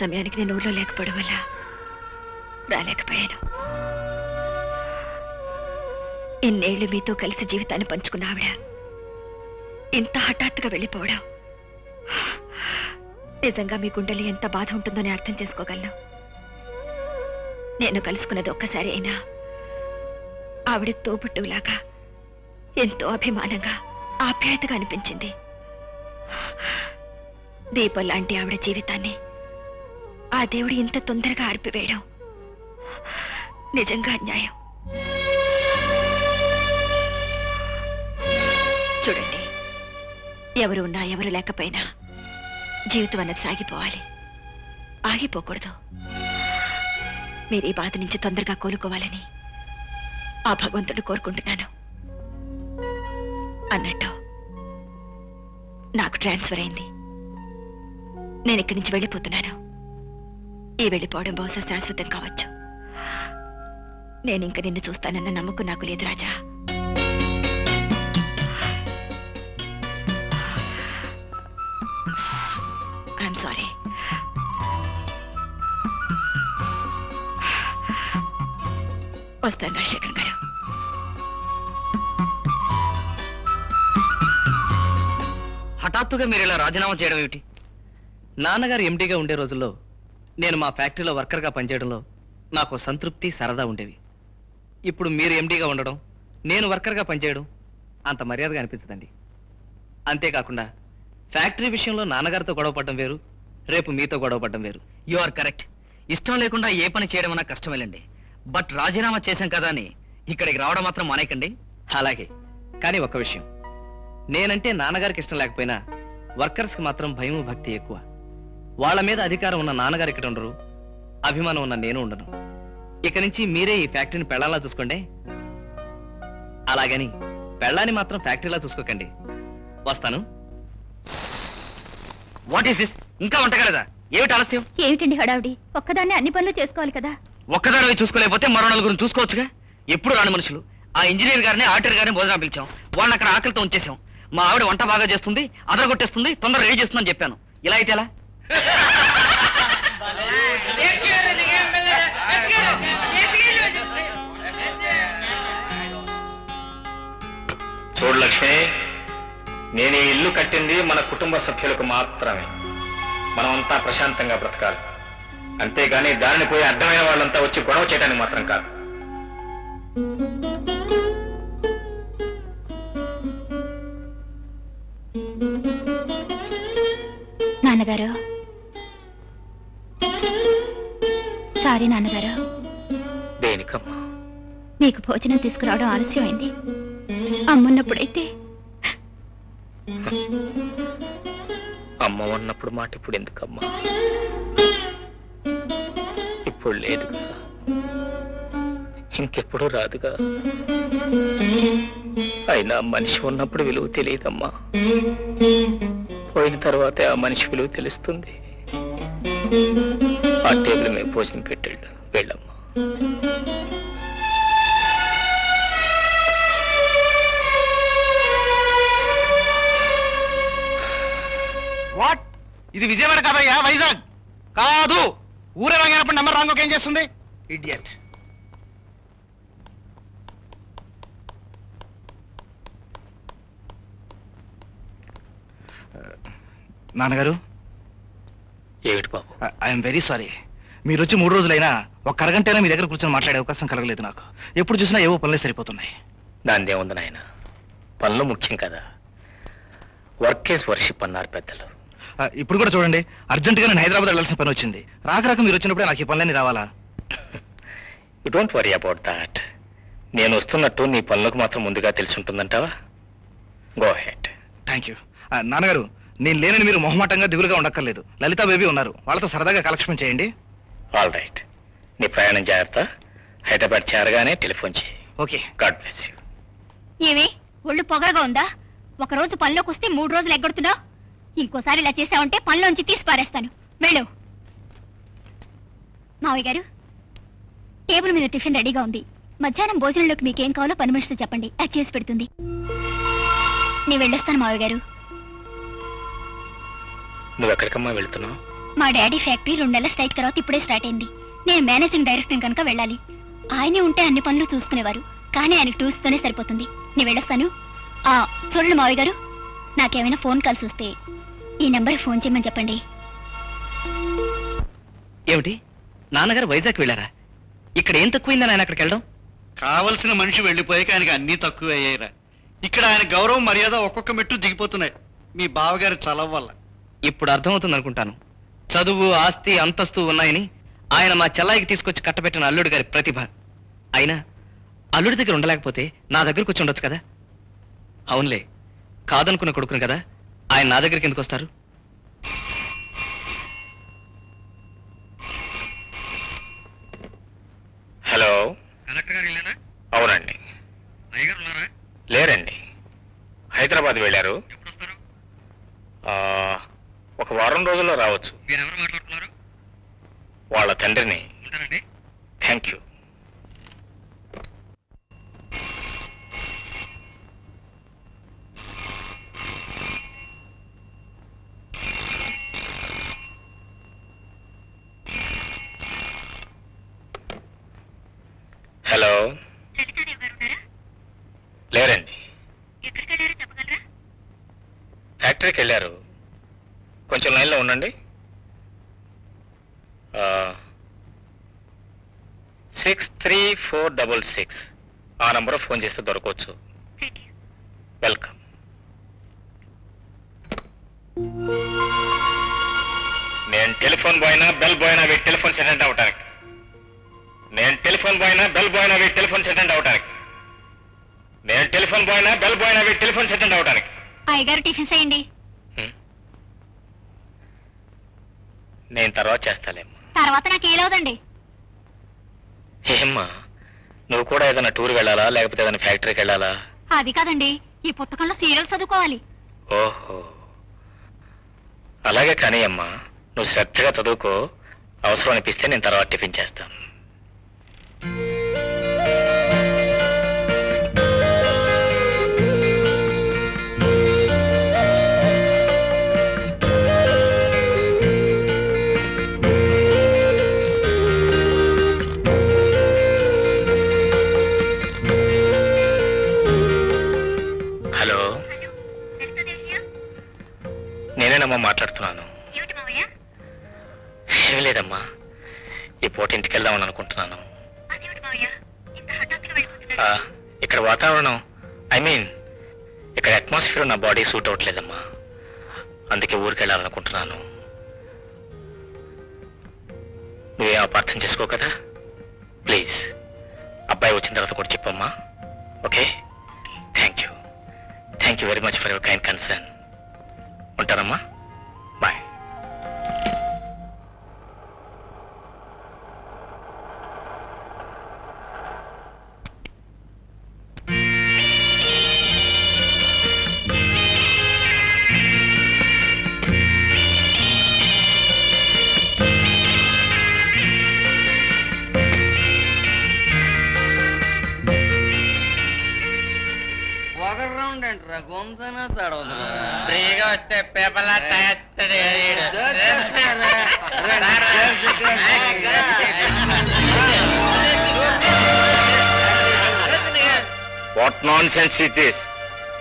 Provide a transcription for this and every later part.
సమయానికి నేను ఊళ్ళో లేకపోవడం వల్ల రాలేకపోయాను. ఇన్నేళ్ళు మీతో కలిసి జీవితాన్ని పంచుకున్న ఆవిడ ఇంత హఠాత్తుగా వెళ్ళిపోవడం. నిజంగా మీ గుండెలు ఎంత బాధ ఉంటుందని అర్థం చేసుకోగలను. నేను కలుసుకున్నది ఒక్కసారి అయినా ఆవిడ తోబుట్టులాగా ఎంతో అభిమానంగా ఆప్యాయతగా అనిపించింది. దీపం లాంటి ఆవిడ జీవితాన్ని ఆ దేవుడు ఇంత తొందరగా ఆర్పివేయడం నిజంగా అన్యాయం. చూడండి ఎవరు ఉన్నా ఎవరు లేకపోయినా జీవితం అన్నది సాగిపోవాలి. ఆగిపోకూడదు. మీరు ఈ బాధ నుంచి తొందరగా కోలుకోవాలని ఆ భగవంతుడు కోరుకుంటున్నాను. అన్నట్టు నాకు ట్రాన్స్ఫర్ అయింది. నేను ఇక్కడి నుంచి వెళ్ళిపోతున్నాను. ఈ వెళ్ళిపోవడం బహుశా శాశ్వతం కావచ్చు. నేను ఇంక నిన్ను చూస్తానన్న నమ్మకం నాకు లేదు రాజా. ఐఎమ్ సారీ వస్తాను రాజశేఖర్ గారు. హఠాత్తుగా మీరు ఇలా రాజీనామా చేయడం ఏమిటి? నాన్నగారు ఎండీగా ఉండే రోజుల్లో నేను మా ఫ్యాక్టరీలో వర్కర్గా పనిచేయడంలో నాకు సంతృప్తి సరదా ఉండేవి ఇప్పుడు మీరు ఎండీగా ఉండడం నేను వర్కర్గా పనిచేయడం అంత మర్యాదగా అనిపించదండి. అంతేకాకుండా ఫ్యాక్టరీ విషయంలో నాన్నగారితో గొడవపడడం వేరు రేపు మీతో గొడవపడడం వేరు. యు ఆర్ కరెక్ట్ ఇష్టం లేకుండా ఏ పని చేయడం అన్నా కష్టమేలండి. బట్ రాజీనామా చేశాం కదా అని ఇక్కడికి రావడం మాత్రం మానేకండి అలాగే కానీ ఒక విషయం. నేనంటే నాన్నగారికి ఇష్టం లేకపోయినా వర్కర్స్కి మాత్రం భయం భక్తి ఎక్కువ. వాళ్ళ మీద అధికారం ఉన్న నాన్నగారు ఇక్కడ ఉండరు. అభిమానం ఉన్న నేను ఉండను. ఇక నుంచి మీరే ఈ ఫ్యాక్టరీని పెళ్ళాలా చూసుకోండి. అలాగని పెళ్ళాన్ని మాత్రం ఫ్యాక్టరీలా చూసుకోకండి. వస్తాను. వాట్ ఈస్ దిస్ ఇంకా వంటగలదా? ఏమిటి ఆలస్యం? ఏమిటండి హడావుడి? ఒక్కదాన్ని అన్ని పనులు చేసుకోవాలి కదా. ఒక్కదాని చూసుకోలేకపోతే మరో నలుగురు చూసుకోవచ్చుగా? ఎప్పుడు రాని మనుషులు. ఆ ఇంజనీర్ గారిని ఆడిటర్ గారిని భోజనం పిలిచాం. వాళ్ళని అక్కడ ఆకలితో ఉంచేసాం మా ఆవిడ వంట బాగా చేస్తుంది అదరగొట్టేస్తుంది తొందర రెడీ చేస్తుందని చెప్పాను. ఇలా అయితే ఎలా? చూడు లక్ష్మి నేను ఈ ఇల్లు కట్టింది మన కుటుంబ సభ్యులకు మాత్రమే. మనమంతా ప్రశాంతంగా బ్రతకాలి. అంతేగాని దారిని పోయి అర్థమైన వాళ్ళంతా వచ్చి గొడవ చేయడానికి మాత్రం కాదు. నాన్నగారు సారీ నాన్నగారు. దేనికమ్మా? మీకు భోజనం తీసుకురావడం ఆలస్యమైంది. అమ్మున్నప్పుడైతే అమ్మ ఉన్నప్పుడు మాట ఇప్పుడు ఎందుకమ్మా? ఇప్పుడు లేదుగా ఇంకెప్పుడు రాదుగా. అయినా మనిషి ఉన్నప్పుడు విలువ తెలియదమ్మా. పోయిన తర్వాతే ఆ మనిషి విలువ తెలుస్తుంది. ఆ టేబుల్ మీద భోజనం పెట్టాడు. వెళ్ళమ్మా. వాట్? ఇది విజయవాడ కాదయ్యా వైజాగ్. కాదు. ఊరే రాగినప్పుడు నెంబర్ రాంగ్ ఏం చేస్తుంది? ఇడియట్ నాన్నగారు ఏమిటి బాబు? I'm very sorry. మీరు వచ్చి మూడు రోజులైనా ఒక అరగంటైనా మీ దగ్గర కూర్చొని మాట్లాడే అవకాశం కలగలేదు నాకు. ఎప్పుడు చూసినా ఏవో పనులే సరిపోతున్నాయి. దానిదే ఉంది నాయన? పనులు ముఖ్యం కదా. వర్క్ ఈస్ వర్షిప్ అన్నారు పెద్దలు. ఇప్పుడు కూడా చూడండి అర్జెంటుగా నేను హైదరాబాద్ వెళ్ళాల్సిన పని వచ్చింది. రాక రాక మీరు వచ్చినప్పుడే నాకు ఈ పనులన్నీ రావాలా? You don't worry about that నేను వస్తున్నట్టు నీ పనులకు మాత్రం ముందుగా తెలిసి ఉంటుందంటావా? గో హెడ్ థ్యాంక్ యూ నాన్నగారు నేను లేనని మీరు మొహమాటంగా దిగులుగా ఉండక్కర్లేదు. లలిత బేబీ ఉన్నారు. వాళ్ళతో సరదాగా కాలక్షేపం చేయండి. ఆల్ రైట్ నీ ప్రయాణం జాగ్రత్త. హైదరాబాద్ చేరగానే టెలిఫోన్ చేయి. ఓకే. గాడ్ బ్లెస్ యూ ఏమి? ఒళ్ళు పొగరగా ఉందా? ఒక రోజు పనిలోకి వస్తే మూడు రోజులు ఎగ్గొడుతున్నావు? ఇంకోసారి ఇలా చేసావంటే పనిలోంచి తీసి పారేస్తాను. వెళ్ళు. మావయ్య గారు టేబుల్ మీద టిఫిన్ రెడీగా ఉంది. మధ్యాహ్నం భోజనంలోకి మీకేం కావాలో పని మనిషితో చెప్పండి. అది చేసి పెడుతుంది. నేను వెళ్ళొస్తాను మావయ్య గారు. నువ్వు ఎక్కడికమ్మా వెళ్తున్నావు? మా డాడీ ఫ్యాక్టరీ రెండు నెలల స్ట్రైక్ తర్వాత ఇప్పుడే స్టార్ట్ అయింది. నేను మేనేజింగ్ డైరెక్టర్ కనుక వెళ్ళాలి. ఆయనే ఉంటే అన్ని పనులు చూసుకునేవారు. కానీ ఆయనకు టూర్స్ తోనే సరిపోతుంది. నేను వెళ్ళొస్తాను. ఆ చూడండి మావయ్య గారు. నాకేమైనా ఫోన్ కాల్స్ వస్తే ఈ నెంబర్కి ఫోన్ చేయమని చెప్పండి. ఏమిటి? నాన్నగారు వైజాగ్ వెళ్ళారా? ఇక్కడ ఏం తక్కువైందని ఆయన అక్కడికి వెళ్ళడం? కావలసిన మనిషి వెళ్ళిపోయాక ఆయనకి అన్నీ తక్కువ అయ్యాయిరా ఇక్కడ ఆయన గౌరవం మర్యాద ఒక్కొక్క మెట్టు దిగిపోతున్నాయి. మీ బావగారి చలవ వల్ల ఇప్పుడు అర్థమవుతుంది అనుకుంటాను చదువు ఆస్తి అంతస్తు ఉన్నాయని ఆయన మా చెల్లాయికి తీసుకొచ్చి కట్టబెట్టిన అల్లుడి గారి ప్రతిభ. అయినా అల్లుడి దగ్గర ఉండలేకపోతే నా దగ్గరకు వచ్చి ఉండొచ్చు కదా? అవునులే కాదనుకున్న కొడుకును కదా ఆయన నా దగ్గరికి ఎందుకు వస్తారు హలో కలెక్టర్ గారు వెళ్ళారా అవునండి అయ్యగారు ఉన్నారా లేరండి హైదరాబాద్ వెళ్ళారు ఎప్పుడు వస్తారు ఆ, ఒక వారం రోజుల్లో రావచ్చు మీరు ఎవరు మాట్లాడుతున్నారు వాళ్ళ తండ్రిని ఉంటారండి థ్యాంక్ యూ హలో లేరండి ఫ్యాక్టరీకి వెళ్ళారు కొంచెం లైన్లో ఉండండి. Six three four double six. ఆ నంబర్ ఫోన్ చేస్తే దొరకవచ్చు వెల్కమ్. నేను టెలిఫోన్ బాయ్నా బెల్ బాయ్నా వీటి టెలిఫోన్ అటెండ్ అవటానికి నేను టెలిఫోన్ బాయ్నా బెల్ బాయ్నా వీటి టెలిఫోన్ అటెండ్ అవటానికి నేను టెలిఫోన్ బాయ్నా బెల్ బాయ్నా వీటి టెలిఫోన్ అటెండ్ అవటానికి అయ్యగారు టిఫిన్ చేయండి నేను తర్వాత చేస్తాలేమ్మా. తర్వాత నాకు ఏలవదండి ఏమ్మా నువ్వు కూడా ఏదైనా టూర్ వెళ్ళాలా లేకపోతే ఏదైనా ఫ్యాక్టరీకి వెళ్ళాలా? అది కాదండి ఈ పుస్తకంలో సీరియల్ చదువుకోవాలి. ఓహో. అలాగే కానీ అమ్మా నువ్వు శ్రద్ధగా చదువుకో అవసరం అనిపిస్తే నేను తర్వాత టిఫిన్ చేస్తాను. నేనేనమ్మా మాట్లాడుతున్నాను. ఏం లేదమ్మా. ఈ పూట ఇంటికి వెళ్దామని అనుకుంటున్నాను. ఇక్కడ వాతావరణం ఐ మీన్ ఇక్కడ అట్మాస్ఫియర్ నా బాడీ సూట్ అవ్వట్లేదమ్మా. అందుకే ఊరికి వెళ్ళాలనుకుంటున్నాను. నువ్వేం అపార్థం చేసుకో కదా? ప్లీజ్ అబ్బాయి వచ్చిన తర్వాత కూడా చెప్పమ్మా. Okay thank you thank you very much for your kind concern ఉంటానమ్మా what nonsense it this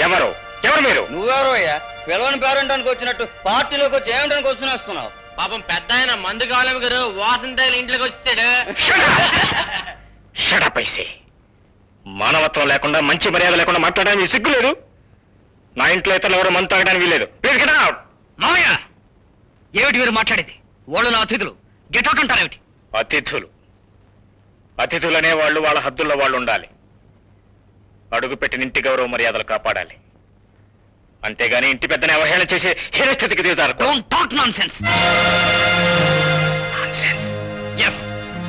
ఎవరు ఎవరు మీరు నువ్వెవరు అయ్యా పిలవని పేరెంటానికి వచ్చినట్టు పార్టీలోకి వచ్చి ఏమిటానికి వచ్చి వస్తున్నావు పాపం పెద్ద ఆయన మందు కావాలేమి గారు వాసంతాయిలు ఇంట్లోకి వచ్చాడు షడపైసే మానవత్వం లేకుండా మంచి మర్యాద లేకుండా మాట్లాడడానికి సిగ్గు లేదు నా ఇంట్లో ఇతరులు ఎవరు మందు తాగడానికి వీలేదు మామయ్య! ఏమిటి మీరు మాట్లాడేది? వాళ్ళు నా అతిథులు. గెట్అవుట్ అంటారేమిటి? అతిథులు. అతిథులు అనే వాళ్ళు వాళ్ళ హద్దుల్లో వాళ్ళు ఉండాలి. అడుగు పెట్టిన ఇంటి గౌరవ మర్యాదలు కాపాడాలి. అంతేగాని ఇంటి పెద్దని అవహేళన చేసి హీన స్థితికి దిగుతారు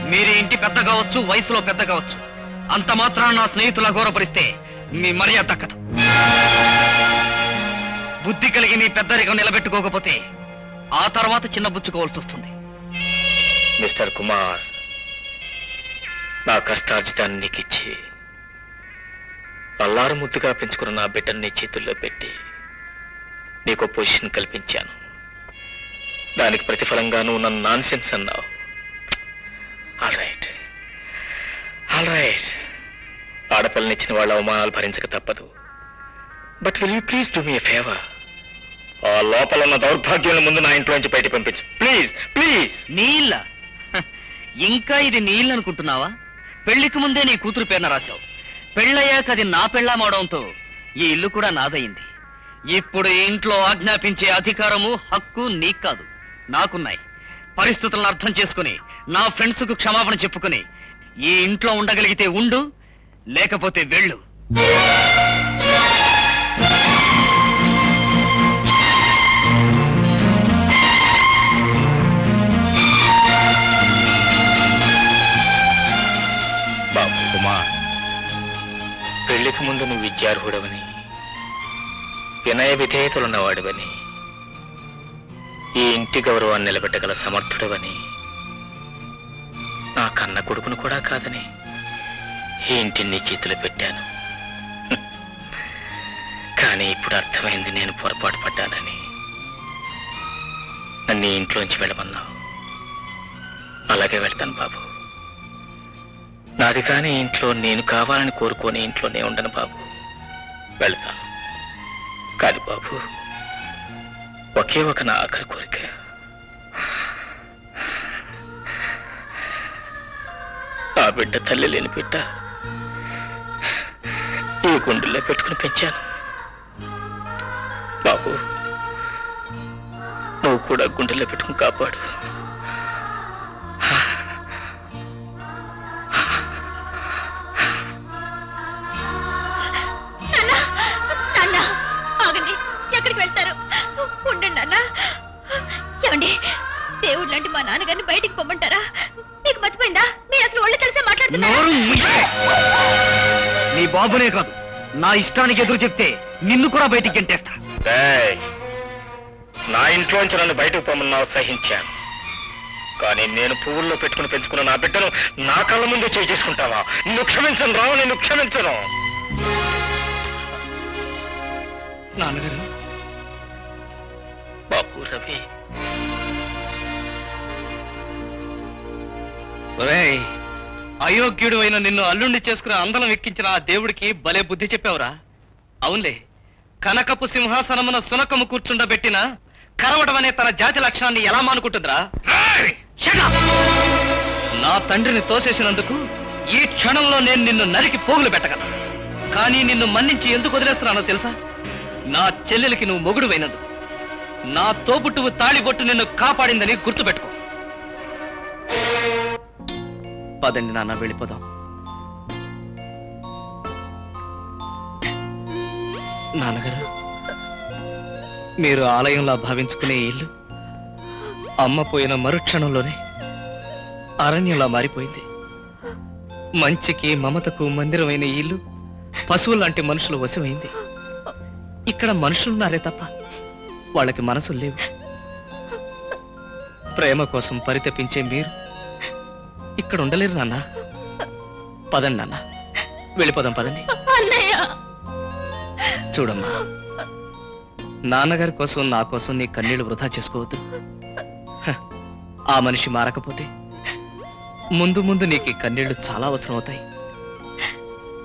మీరు ఇంటి పెద్ద కావచ్చు వయసులో పెద్ద కావచ్చు. అంత మాత్రాన నా స్నేహితుల గౌరవపరిస్తే మీ మర్యాద దక్కదు బుద్ధి కలిగి మీ పెద్దరికం నిలబెట్టుకోకపోతే ఆ తర్వాత చిన్న బుచ్చుకోవాల్సి వస్తుంది. మిస్టర్ కుమార్ నా కష్టార్జితాన్ని నీకిచ్చి అల్లారు ముద్దుగా పెంచుకున్న నా బిడ్డని నీ చేతుల్లో పెట్టి నీకు పొజిషన్ కల్పించాను. దానికి ప్రతిఫలంగాను నన్ను నాన్ సెన్స్ అన్నావు ఆల్ రైట్ ఆల్ రైట్ ఆడపిల్లనిచ్చిన వాళ్ళ అవమానాలు భరించక తప్పదు. But will you please do me favour ఆ లోపల ఉన్న దౌర్భాగ్యం ముందు నా ఇంట్లోంచి బయట పంపించు. Please please. నీళ్ళ? హ, ఇంకా ఇది నీళ్ళు అనుకుంటున్నావా? పెళ్ళికి ముందే నీ కూతురు పేరున రాశావు. పెళ్ళయ్యాక అది నా పెళ్ళామవడంతో ఈ ఇల్లు కూడా నాదయింది ఇప్పుడు ఈ ఇంట్లో ఆజ్ఞాపించే అధికారము హక్కు నీకు కాదు. నాకున్నాయి. పరిస్థితులను అర్థం చేసుకుని నా ఫ్రెండ్స్కు క్షమాపణ చెప్పుకుని ఈ ఇంట్లో ఉండగలిగితే ఉండు లేకపోతే వెళ్ళు. విద్యార్హుడవని వినయ విధేయతలున్నవాడివని ఈ ఇంటి గౌరవాన్ని నిలబెట్టగల సమర్థుడవని నా కన్న కొడుకును కూడా కాదని ఈ ఇంటిని నీ చేతిలో పెట్టాను. కానీ ఇప్పుడు అర్థమైంది నేను పొరపాటు పడ్డానని. నన్ను ఇంట్లోంచి వెళ్ళమన్నావు. అలాగే వెళ్తాను బాబు. నాది కాని ఇంట్లో నేను కావాలని కోరుకొని ఇంట్లోనే ఉండను బాబు. వెళ్తాను కాదు బాబు ఒకే ఒక నా ఆఖరి కోరిక. ఆ బిడ్డ తల్లి లేని బిడ్డ ఈ గుండెల్లో పెట్టుకుని పెంచాను. బాబు నువ్వు కూడా గుండెల్లో పెట్టుకుని కాపాడు. మా నాన్నగారిని బయటికి పొమ్మంటారా? మీకు మర్చిపోయిందా? మీరు అసలు ఒళ్ళు కలిసే మూయ్. నీ బాబునే కాదు నా ఇష్టానికి ఎదురు చెప్తే నిన్ను కూడా బయటికి గెంటేస్తా. ఏయ్, నా ఇంట్లోంచి నన్ను బయటకు పొమ్మన్నావు సహించాను. కానీ నేను పువ్వుల్లో పెట్టుకుని పెంచుకున్న నా బిడ్డను నా కళ్ళ ముందు చేయి చేసుకుంటావా? నిన్ను క్షమించను రావు నిన్ను క్షమించను. నాన్నగారు. బాబు రవి. ఒరేయ్ అయోగ్యుడు అయిన నిన్ను అల్లుండి చేసుకుని అందలం ఎక్కించిన ఆ దేవుడికి భలే బుద్ధి చెప్పావురా. అవునులే కనకపు సింహాసనమున సునకము కూర్చుండబెట్టిన కరవడం అనే తన జాతి లక్షణాన్ని ఎలా మానుకుంటుందిరా! నా తండ్రిని తోసేసినందుకు ఈ క్షణంలో నేను నిన్ను నరికి పోగులు పెట్టగలను. కానీ నిన్ను మన్నించి ఎందుకు వదిలేస్తున్నానో తెలుసా? నా చెల్లెలికి నువ్వు మొగుడువైనందుకు. నా తోబుట్టువు తాళిబొట్టు నిన్ను కాపాడిందని గుర్తుపెట్టుకో. పదండి నాన్న వెళ్ళిపోదాం. నాన్నగారు మీరు ఆలయంలా భావించుకునే ఇల్లు అమ్మ పోయిన మరుక్షణంలోనే అరణ్యంలా మారిపోయింది. మంచికి మమతకు మందిరమైన ఇల్లు పశువులు లాంటి మనుషులు వశమైంది. ఇక్కడ మనుషులున్నారే తప్ప వాళ్ళకి మనసులు లేవు. ప్రేమ కోసం పరితపించే మీరు ఇక్కడ ఉండలేరు నాన్న. పదండి నాన్న. వెళ్ళిపోదాం పదండి. అన్నయ్య. చూడమ్మా. నాన్నగారి కోసం నా కోసం నీ కన్నీళ్ళు వృధా చేసుకోవద్దు. హ, ఆ మనిషి మారకపోతే ముందు ముందు నీకు ఈ కన్నీళ్ళు చాలా అవసరం అవుతాయి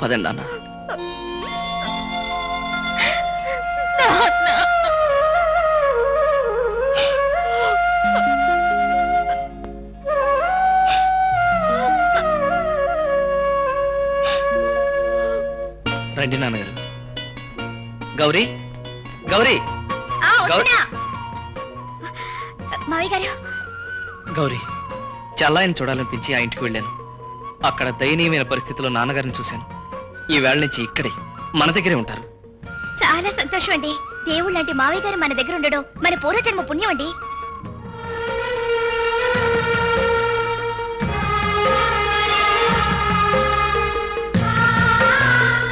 పదండి నాన్న. రండి నాన్నగారు. గౌరీ గౌరీ. ఆ, గౌరీ. చల్లాయిని చూడాలనిపించి ఆ ఇంటికి వెళ్ళాను. అక్కడ దయనీయమైన పరిస్థితిలో నాన్నగారిని చూశాను. ఈ వేళ నుంచి ఇక్కడే మన దగ్గరే ఉంటారు. చాలా సంతోషం అండి దేవుళ్ళ లాంటి మావయ్య గారు మన దగ్గర ఉండడం మన పూర్వజన్మ పుణ్యం అండి.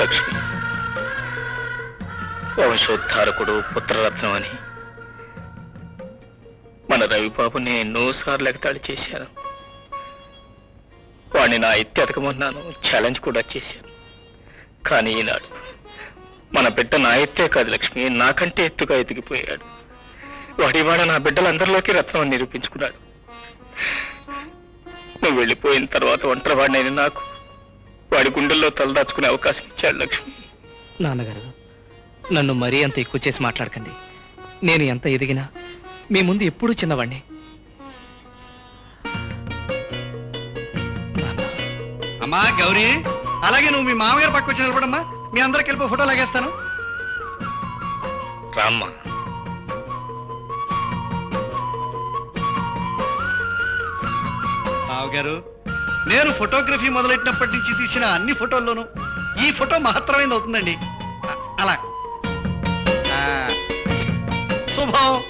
లక్ష్మి వంశోద్ధారకుడు పుత్రరత్నం అని మన రవిబాబుని ఎన్నోసార్లు ఎగతాళి చేశాను. వాణ్ణి నా ఎత్తి ఎతకమన్నాను ఛాలెంజ్ కూడా చేశాను. కానీ ఈనాడు మన బిడ్డ నా ఎత్తే కాదు లక్ష్మి నాకంటే ఎత్తుగా ఎదిగిపోయాడు. వాడివాడ నా బిడ్డలందరిలోకి రత్నం అని నిరూపించుకున్నాడు. నువ్వు వెళ్ళిపోయిన తర్వాత ఒంటరివాడినైన నాకు వాడి గుండెల్లో తలదాచుకునే అవకాశం ఇచ్చాడు లక్ష్మి. నాన్నగారు నన్ను మరీ అంత ఎక్కువ చేసి మాట్లాడకండి. నేను ఎంత ఎదిగినా మీ ముందు ఎప్పుడూ చిన్నవాణ్ణి. అమ్మా గౌరీ అలాగే నువ్వు మీ మామగారు పక్క వచ్చి నిలబడమ్మా. మీ అందరికి వెళ్ళి ఫోటో లాగేస్తాను. రామ్మ. బావగారు నేను ఫోటోగ్రఫీ మొదలెట్టినప్పటి నుంచి తీసిన అన్ని ఫోటోల్లోనూ ఈ ఫోటో మహత్తరమైనది అవుతుందండి. అలా Hello.